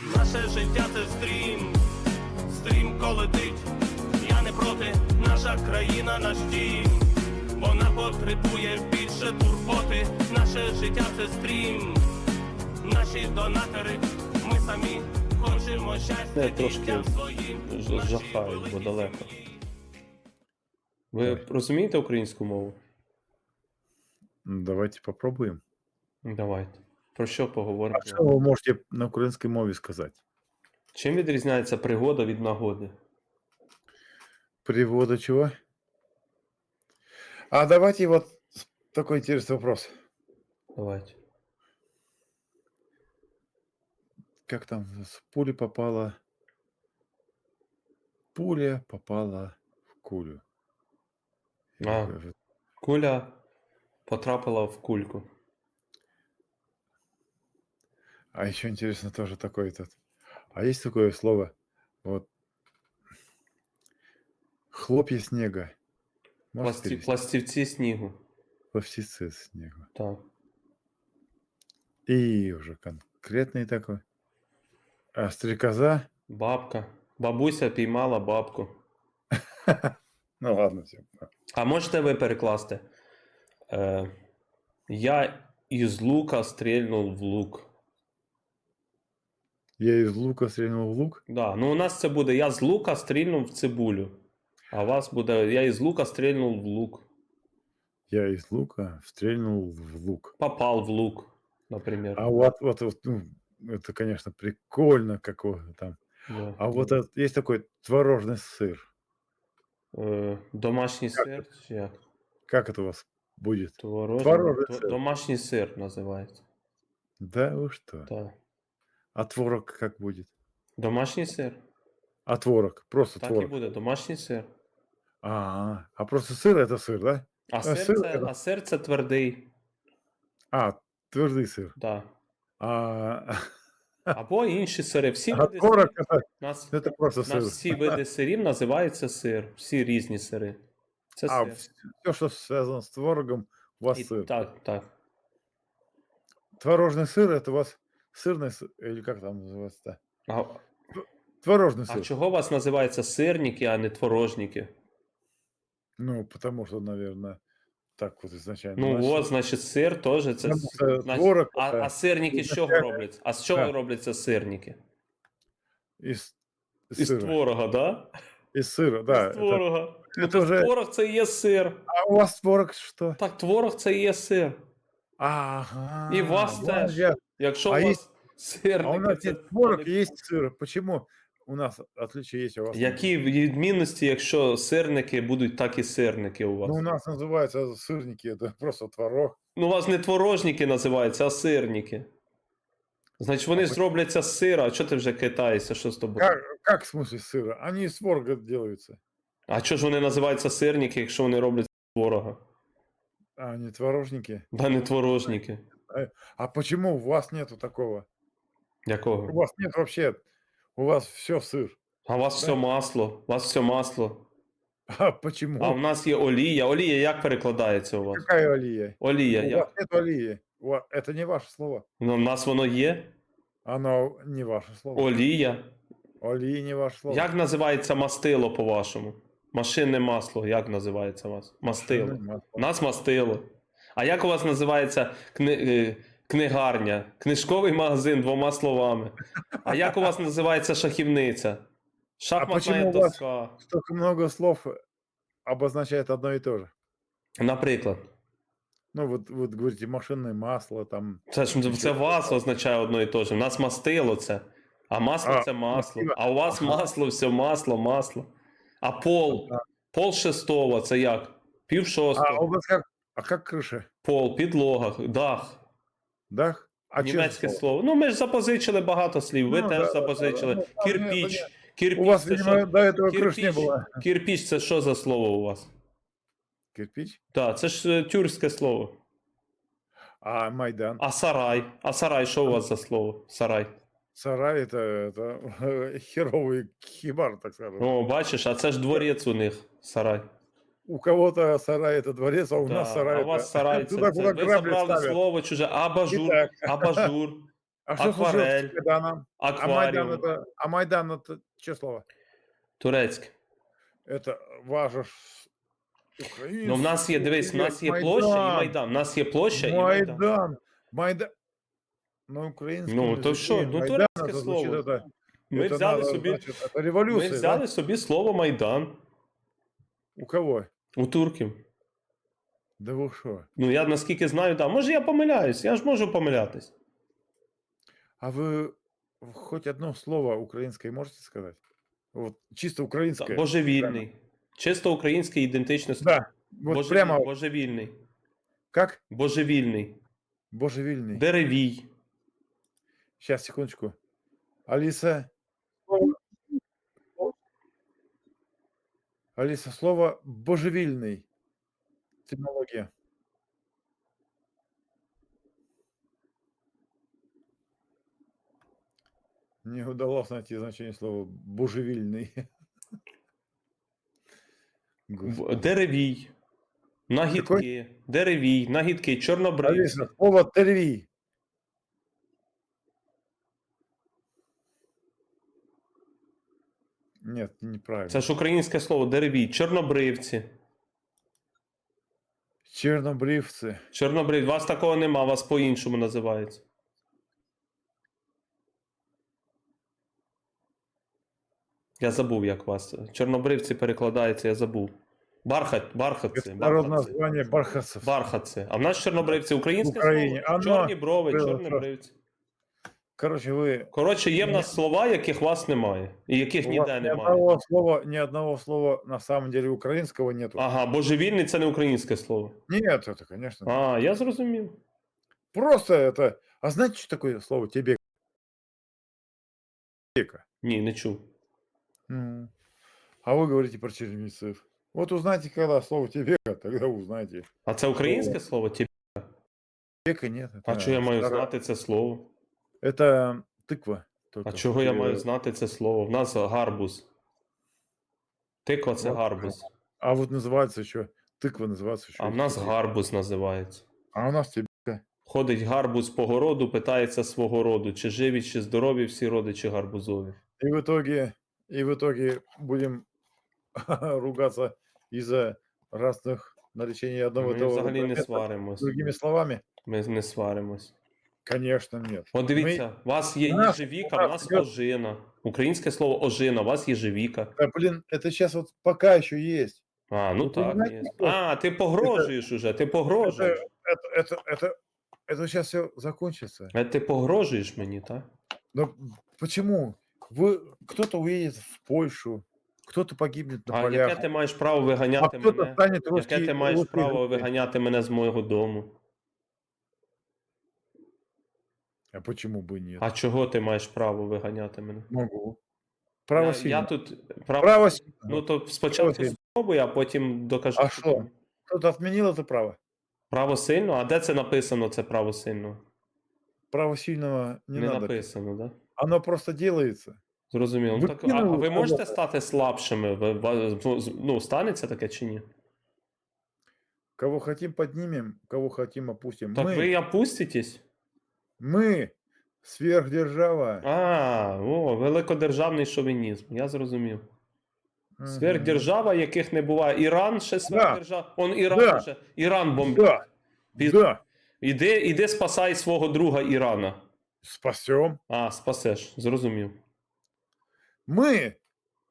Наше життя це стрім, стрімко летить. Я не проти, наша країна наш дім. Вона потребує більше турботи. Наше життя це стрім. Наші донатори, ми самі хочемо щастя дітям своїм. жахають, бо далеко. Ви розумієте українську мову? Давайте попробуем. Давайте. Про що поговоримо? А что вы можете на украинской мове сказать? Чим відрізняється пригода від нагоди? Привода чего? А давайте вот с- такой интересный вопрос. Давайте. Как там с пули попала? Пуля попала в кулю. Или А. как же? Куля потрапила в кульку. А еще интересно тоже такое тут. А есть такое слово? Вот. Хлопья снега. Можете Пласті... перевести? Пластівці снігу. Пластицы снега. Так. И уже конкретный такой. А стрекоза? Бабка. Бабуся піймала бабку. Ну ладно, все. А можете ви перекласти? Е, я із лука стрільнув в лук. Я из лука стрельнул в лук. Да. Ну, у нас це буде я з лука стрільнув в цибулю. А у вас буде я із лука стрільнув в лук. Я из лука стрельнул в лук. Попав в лук, наприклад. А вот, вот, вот, ну, это, конечно, прикольно какого там. Да. А вот этот, есть такой творожный сыр. Е, домашній сир. чи як? Как это у вас будет? Творожний, Творожний тво- сир. Домашній сир називається. Да вы что? Так. А творог как будет? Домашній сир. А творог? Просто Так і творог. буде, домашній сир. А, а просто сыр это сыр, да? А А сир, сир це, це- а сир це твердий. А, твердый сыр. Да. А, Або інші сири. Всі а види творог сирів. это, Нас, это просто нас сыр. всі види сирів називаються сир. Всі різні сири. Це А сир. все, что связано с творогом, у вас І, сыр. так, так. Творожный сыр это у вас сырный сыр, или как там называется-то? А, Творожный а сыр. чого у вас називаються сирники, а не творожники? Ну, потому что, наверное, так вот изначально. Ну, начали. от, значить, сир теж це. Потому с- что значить- творог а, это а сирники з чого изначально- робляться? А з чого Так. робляться сирники? из, Із сыра. творога, да? Из сыра, да. Із это- творога. Ну, это то вже- творог це і є сир. А у вас творог что? Так, творог це і є сир. Ага. І вас вон теж. я- Якщо А у є- вас сирники, А у нас це есть творог, не- и есть сыр. Почему у нас отличия есть, а у вас нет? Які відмінності, якщо сирники будуть, так і сирники у вас? Ну, у нас называются сырники, это просто творог. Ну, у вас не творожники називаються, а сирники. Значить, вони А ж ви- робляться з сира, а чого ти вже китаєшся? Що з тобою? Как, как в смысле сыра? Они из творога делаются. А чого ж вони називаються сирники, якщо вони роблять з творога? А они творожники. Да не творожники. А почему у вас нету такого? У Якого? вас нет вообще, у вас все сыр. А у вас Да. все масло. У вас все масло. А почему? А в нас є олія. Олія як перекладається у вас? Какая олия? Олія У як? вас нет олии. У ва- Это не ваше слово. Ну, в нас воно є. Оно не ваше слово. Олія. Олии не ваше слово. Як називається мастило по-вашому? Машинне масло, як називається у вас? Мастило. Нема. У нас мастило. А як у вас називається кни... е, книгарня? Книжковий магазин двома словами. А як у вас називається шахівниця? Шахматна почему доска. Столько много слов обозначает одно и то же. Наприклад. Ну, вот, вот говорите, машинное масло, там. Це ж це вас означає одно і те ж. У нас мастило це. А масло А, це масло. мастило. А у вас масло, все масло, масло. А пол. Пол шестого це як? Пів шостого. А у вас как, а как крыша? Пол, підлога, дах. Дах? А чье Німецьке слово? слово. Ну, ми ж запозичили багато слів. Ви Ну, теж да, запозичили. да, да, ну, Кирпіч. понятно. Кирпіч У вас, це видимо, що? до этого крыш не Кирпіч. было. Кирпіч це що за слово у вас? Кирпич? Так, це ж е, тюркське слово. А Майдан? А сарай. А сарай, що у вас за слово? Сарай. Сарай это, это херовый хибар, так скажем. О, бачиш, а це ж дворець у них. Сарай. У кого-то сарай это дворец, а у Да, нас сарай а у это вас сарай. Це, туда, це, куда ви грабли забрали ставят. слово чуже. Абажур. Итак. Абажур. А что случилось Акварель. с Майданом? А Майдан акваріум, это, а Майдан это что слово? турецьке. Это ваше ж українське. Ну, в нас є, дивись, в нас є Майдан. площа і Майдан. В нас є площа і Майдан. Майдан. Майдан. На українському Ну, то языке що? Ну, Майдан, турецьке это звучит слово. это- Ми это взяли надо, собі, значит, это ми революция, да? взяли собі слово Майдан У кого? у турків. Да вы что? Ну, я наскільки знаю, да. Може, я помиляюсь, я ж можу помилятись. А вы хоть одно слово украинское можете сказать? Вот чисто Да, украинское. божевільний. Чисто українське ідентичне слово. Да, вот Божевіль- прямо Божевільний. как? Божевільний. Божевильный. Деревій. Сейчас, секундочку. Алиса. Алиса, слово божевильный. Терминология. Не удалось найти значение слова божевильный. Господи. Деревій. Нагідки. Деревій, нагідки, чорнобривці. Алиса, слово терви. Нет, неправильно. Це ж українське слово деревій. Чорнобривці. Чернобривцы. Чорнобрив, вас такого нема, вас по-іншому називається. Я забув, як вас. Чорнобривці перекладається, я забув. Бархат, бархатці. Это народное бархатці. Бархатці. А в нас чорнобривці українське Україні. слово. Чорні брови, було чорнобривці. Короче, вы Коротше, є в нас слова, яких вас немає. І яких у вас ніде ни немає. одного слова, ни одного слова на самом деле украинского нету. Ага, божевільний це не українське слово. Нет, это, конечно. А, я зрозумів. Просто это. А знаете, что такое слово тебе? Ні, не чув. Ну, А вы говорите про чернецов. Вот узнайте, когда слово тебе, тогда узнаете. А це українське слово? Ті- Века нет. А это чого я маю старое- знати це слово? Это тыква. А только чого я в- маю знати це слово? В нас гарбуз. Тиква це Вот. гарбуз. А вот называется еще тыква называется еще. А в нас гарбуз називається. А у нас тебе. Ходить гарбуз по городу, питається свого роду, чи живі, чи здорові всі родичі гарбузові. И в итоге, и в итоге будем ругаться из-за разных наречений одного и Ми того же взагалі не предмета сваримось. другими словами? Ми не сваримось. Конечно, нет. От дивіться, у вас є у нас- їжевіка, у в нас нас йде- ожина. Українське слово ожина, у вас їжевіка. Да, блин, это сейчас вот пока еще есть. А, ну Ви так. розумієте, Є. що А, ти погрожуєш уже, ти погрожуєш. Это, это, это, это сейчас все закончится. А ти погрожуєш мені, так? Но почему? Вы, кто-то уедет в Польшу, кто-то погибнет на А полях, яке ти маєш право а виганяти кто-то мене? станет русский. Яке ти маєш русской право группой. виганяти мене з мого дому? А почему бы нет? А чого ти маєш право виганяти мене? Могу. Право я, сильного. я тут право. Право сильного. Ну то спочатку сильного. спробуй, а потім докажи. А що що? ти- Кто-то отменил это право. Право сильно? А де це написано, це право сильно? Право сильного не, Не надо. написано, так? Да? Оно просто делается. Зрозуміло. Ну, так, а, а Викинули ви можете кого-то. стати слабшими? Ви, ва- ну, з- ну, станеться таке чи ні? Кого хотим, поднимем, кого хотим, опустим. Так мы, ви опуститесь? мы сверхдержава. А, о, великодержавний шовінізм. Я зрозумів. Мгм. Сверхдержава, яких не буває. Іран ще сверхдержава. Он Іран Да. вже. Іран бомбить. Да, Піз- да. Іди, іди спасай свого друга Ірана. Спасем. А, спасеш, зрозумів. Мы,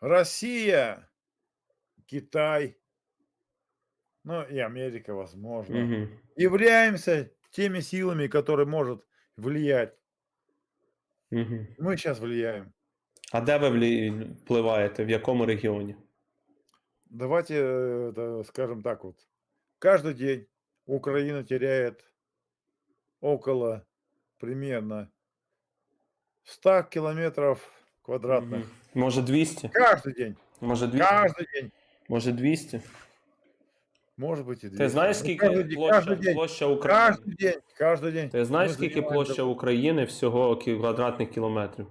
Россия, Китай, ну и Америка, возможно, Угу. являемся теми силами, которые может влиять. Угу. Мы сейчас влияем. А де ви влі- впливаєте? В якому регіоні? Давайте, э, это, скажем так вот, каждый день Украина теряет около примерно 100 километров квадратных. Мгм. Може 200? Каждый день, Може 200? каждый день. Може 200? Может быть и 200. Ти знаєш, Ну, скільки каждый день, площа, каждый день, площа України? каждый день, каждый день. Ти знаєш, ми скільки займаємо площа України всього кі- квадратних кілометрів?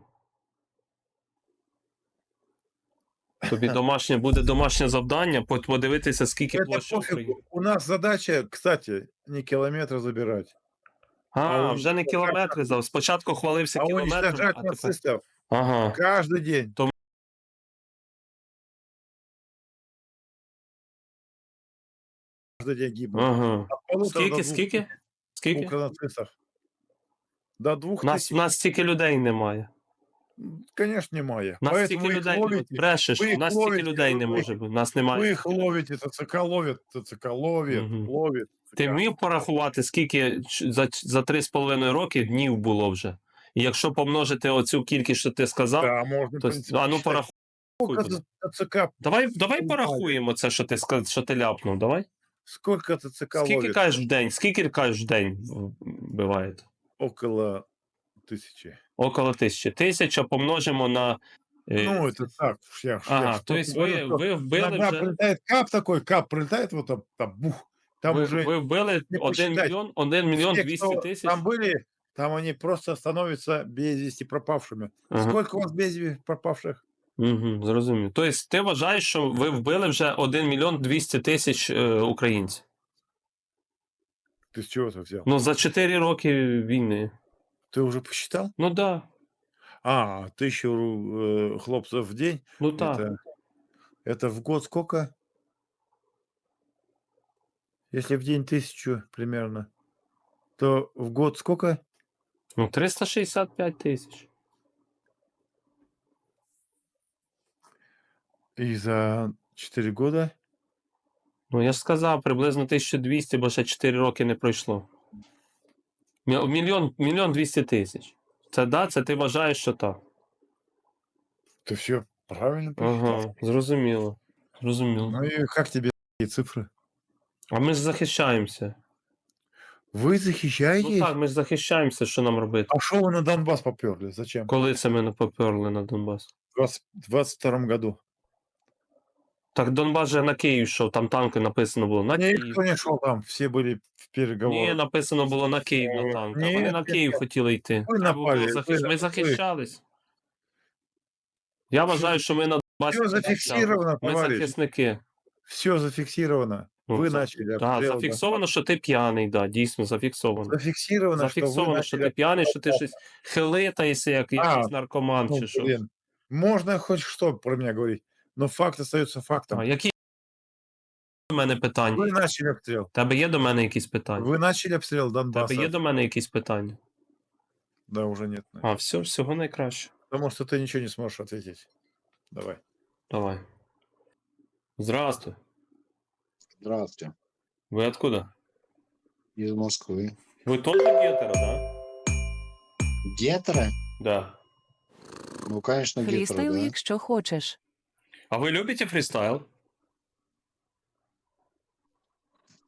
Тобі домашнє буде домашнє завдання по- подивитися, скільки Это площа пофиг. України. У нас задача, кстати, не километры забирать. А, А вже не уничтожать кілометри зав. Спочатку хвалився А кілометром, уничтожать а тепер. нацистов Ага. каждый день. То- Каждый день гибнут. Ага. От полутора Скільки, до двух скільки? тысяч Скільки? Укронацистов. До двух Нас, тысяч. нас стільки людей немає. М, Конечно, немає. Нас Поэтому стільки вы их людей ловите. брешеш, ви їх нас стільки ловите, людей ви- не ви- може бути. Нас немає. Вы их ловите, ТЦК ловит, ТЦК ловит, Мгм. ловит. Ти ТЦК. вмів порахувати, скільки ч- за, за 3,5 роки днів було вже? І якщо помножити оцю кількість, що ти сказав, Да, можно, в то принципе, а ну посчитать. порахуй. Сколько будь. ТЦК, Давай, давай Ну, порахуємо це, що ти ска- що ти ляпнув. Давай. сколько ТЦК Скільки ловит? кажеш в день? Скільки кажеш в день буває? Около тысячи. Около тисячі. Тисяча помножимо на. е, Ну, это так. Я, я ага, что то есть говорю, ви, что ви вбили иногда вже. прилетает кап такой, кап прилетает, вот там, там бух. Там Ви, уже ви вбили не 1 посчитать. мільйон, 1 мільйон те, 200 кто тисяч. там были, там они просто становятся без вести пропавшими. Ага. Сколько у вас без вести пропавших? Угу, зрозумів. Тобто ти вважаєш, що ви вбили вже 1 мільйон 200 тисяч е, українців. Ты с чего это взял? Ну, за 4 роки війни. Ты уже посчитал? Ну да. А, тысячу э, хлопцев в день. Ну так. Это, это в год сколько? Если в день тысячу примерно, то в год сколько? Ну, 365 тисяч. И за 4 года Ну, я ж сказав, приблизно 1200, бо ще 4 роки не пройшло. Мі- Мільйон, мільйон 200 тисяч. Це да, це ти вважаєш, що так. ты все правильно посчитал. Ага, зрозуміло. Зрозуміло. Ну и как тебе такие цифры? А ми ж захищаємося. Вы Ну захищаетесь? так, ми ж захищаємося, що нам робити. А что вы на Донбасс поперли? Зачем? Коли це ми не поперли на Донбас? В 22 году. Так Донбас же на Київ йшов, там танки написано було на Київ. Никто не шел там, все были в переговорах. Ні, написано було на Київ на Е, танках. ні, Вони на ні, Київ ні. хотіли йти. Ви Треба було напали, захищ- ви- Ми ви- захищались. Я вважаю, що ми на Донбасі. Все захищали. зафиксировано, Ми товарищ. захисники. Все зафиксировано. Ну, вы за- начали. Да, обстрел, да. зафіксовано, що ти п'яний, да, дійсно зафіксовано. Зафиксировано, Зафіксовано, что що вы ти начали... п'яний, що ти щось хилитаєшся, як якийсь наркоман Ну, чи що. блин, Можно хоть что про меня говорить, но факт остается фактом. А, які до мене питання? Вы начали обстрел. Тебе є до мене якісь питання? Вы начали обстрел Донбасса. Тебе є до мене якісь питання? Да, уже нет. А, все, всього найкраще. Потому что ты ничего не сможешь ответить. Давай. Давай. Здравствуй. Здравствуйте. Вы откуда? Из Москвы. Вы тоже гетеро, да? Гетеро? Да. Ну, конечно, гетеро, Фрістайл, да. якщо хочеш. А вы любите фристайл?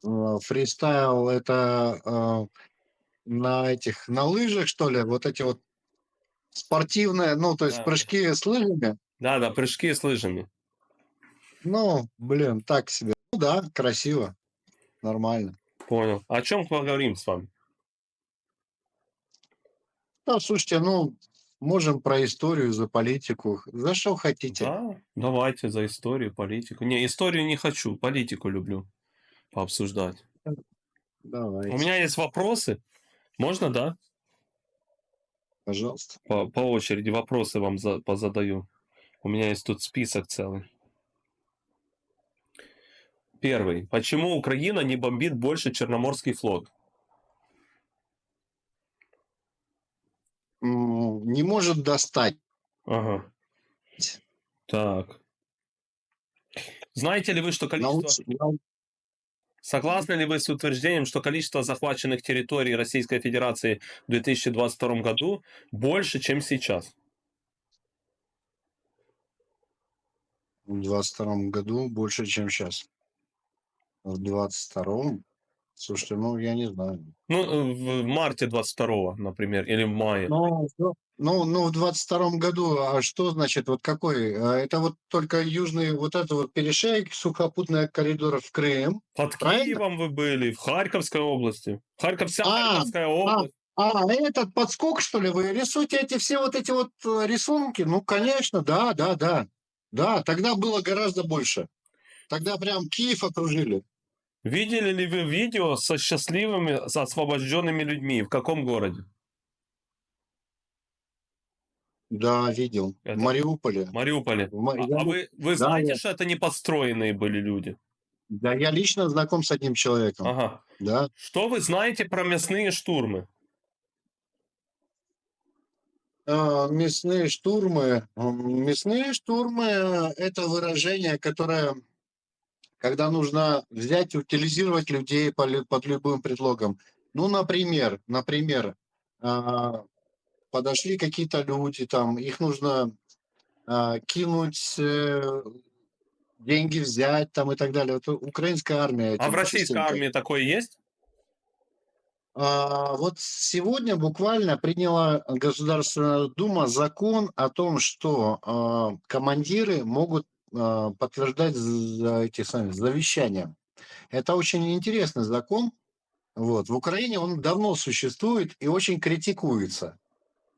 Э, Фристайл это э, на этих, на лыжах, что ли? Вот эти вот спортивные, ну, то есть Да. прыжки с лыжами? Да, да, прыжки с лыжами. Ну, блин, так себе. Ну да, красиво. Нормально. Понял. О чем поговорим с вами? Да, слушайте, ну, можем про историю, за политику. За что хотите? Да, давайте за историю, политику. Не, историю не хочу, политику люблю пообсуждать. Давайте, У меня есть вопросы. Можно, да? пожалуйста. По, по очереди вопросы вам за, позадаю. У меня есть тут список целый. Первый. Почему Украина не бомбит больше Черноморский флот? Не может достать. Ага. Так. Знаете ли вы, что количество... Науч- Согласны ли вы с утверждением, что количество захваченных территорий Российской Федерации в 2022 году больше, чем сейчас? В 22 году больше, чем сейчас. В 22 Слушайте, ну, я не знаю. Ну, в марте 22 например, или в мае. Ну, ну, ну, в 22 году, а что значит, вот какой? А Это вот только южный, вот это вот перешейк, сухопутный коридор в Крым. Под правильно? Киевом вы были, в Харьковской области. Харьков, вся А, Харьковская область. А, этот подскок, что ли, вы рисуете эти все вот эти вот э, рисунки? Ну, конечно, да, да, да. Да, тогда было гораздо больше. Тогда прям Киев окружили. Видели ли вы видео со счастливыми, с освобожденными людьми? В каком городе? Да, видел. Это- В Мариуполе. В Мариуполе. В Ма- А, а вы, вы да, знаете, я- что это не подстроенные были люди? Да, я лично знаком с одним человеком. Ага. Да. Что вы знаете про мясные штурмы? А, Мясные штурмы. Мясные штурмы – это выражение, которое, когда нужно взять, утилизировать людей по лю- под любым предлогом. Ну, например, например, а, подошли какие-то люди, там, их нужно а, кинуть, э, деньги взять там и так далее. Вот украинская армия. А в российской частенько армии такое есть? А, Вот сегодня буквально приняла Государственная Дума закон о том, что а, командиры могут подтверждать за эти сами завещания. Это очень интересный закон. Вот. В Украине он давно существует и очень критикуется.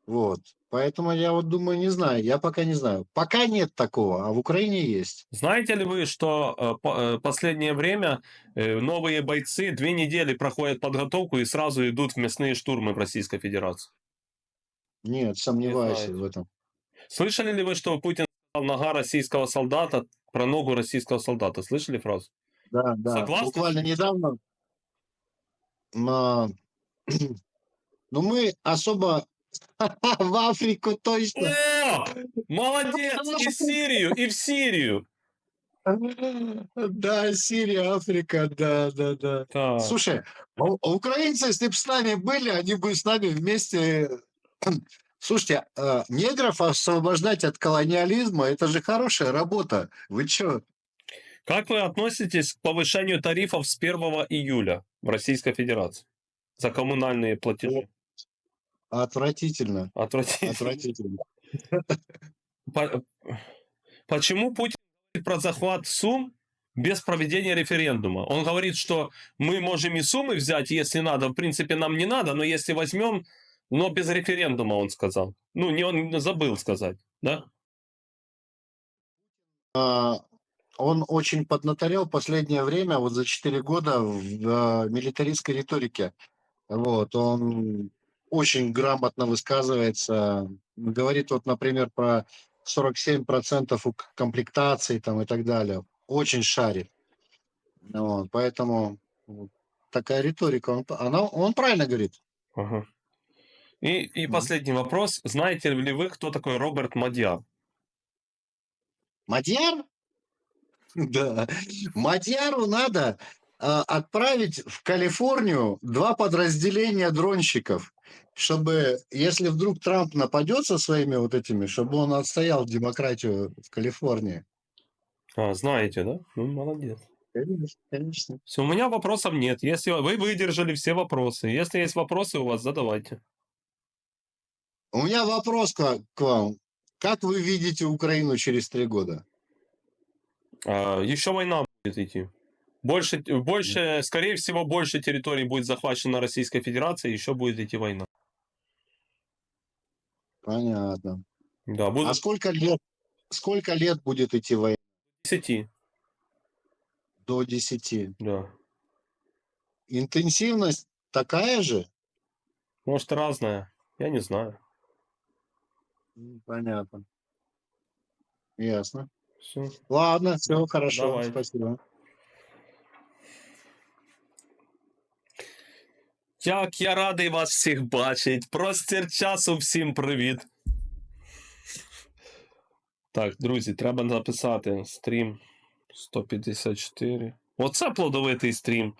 Вот. Поэтому я вот думаю, не знаю, я пока не знаю. Пока нет такого, а в Украине есть. Знаете ли вы, что э, э, последнее время э, новые бойцы две недели проходят подготовку и сразу идут в мясные штурмы в Российской Федерации? Нет, сомневаюсь знаете. в этом. Слышали ли вы, что Путин нога российского солдата про ногу российского солдата? Слышали фразу? Да, да. Согласны? Буквально недавно. а, Ну, мы особо в Африку точно. О! Молодец! И в Сирию, и в Сирию! Да, Сирия, Африка, да, да, да. Так. Слушай, а а украинцы, если бы с нами были, они бы с нами вместе... Слушайте, а, негров освобождать от колониализма, это же хорошая работа. Вы что? Как вы относитесь к повышению тарифов с 1 июля в Российской Федерации за коммунальные платежи? Отвратительно, Отвратительно. отвратительно. По- Почему Путин говорит про захват Сум без проведения референдума? Он говорит, что мы можем и Сумы взять, если надо. В принципе, нам не надо, но если возьмем, но без референдума, он сказал. Ну, не он забыл сказать, да? А, он очень поднаторел последнее время, вот за 4 года в а, милитаристской риторике. Вот, он очень грамотно высказывается, говорит вот, например, про 47% у- комплектации там и так далее. Очень шарит. Вот, поэтому такая риторика, он, она, он правильно говорит. Ага. И, и последний вопрос. Знаете ли вы, кто такой Роберт Мадьяр? Мадьяр? Да. Мадьяру надо а, отправить в Калифорнию два подразделения дронщиков, чтобы, если вдруг Трамп нападет со своими вот этими, чтобы он отстоял демократию в Калифорнии. А, знаете, да? Ну, молодец. Конечно, конечно. Все, у меня вопросов нет. Если вы выдержали все вопросы, если есть вопросы у вас, задавайте. У меня вопрос к, к вам. Как вы видите Украину через три года? А, еще война будет идти. Больше, больше, скорее всего, больше территорий будет захвачено Российской Федерацией, еще будет идти война. Понятно. Да, А будут сколько лет, сколько лет будет идти война? 10, До 10. да. Интенсивность такая же? Может, разная, я не знаю. М, Понятно. Ясно. Все. Ладно, все хорошо, Давай. спасибо. Як я радий вас всіх бачить. Простір часу всім привіт. Так, друзі, треба записати стрім 154. Оце плодовитий стрім.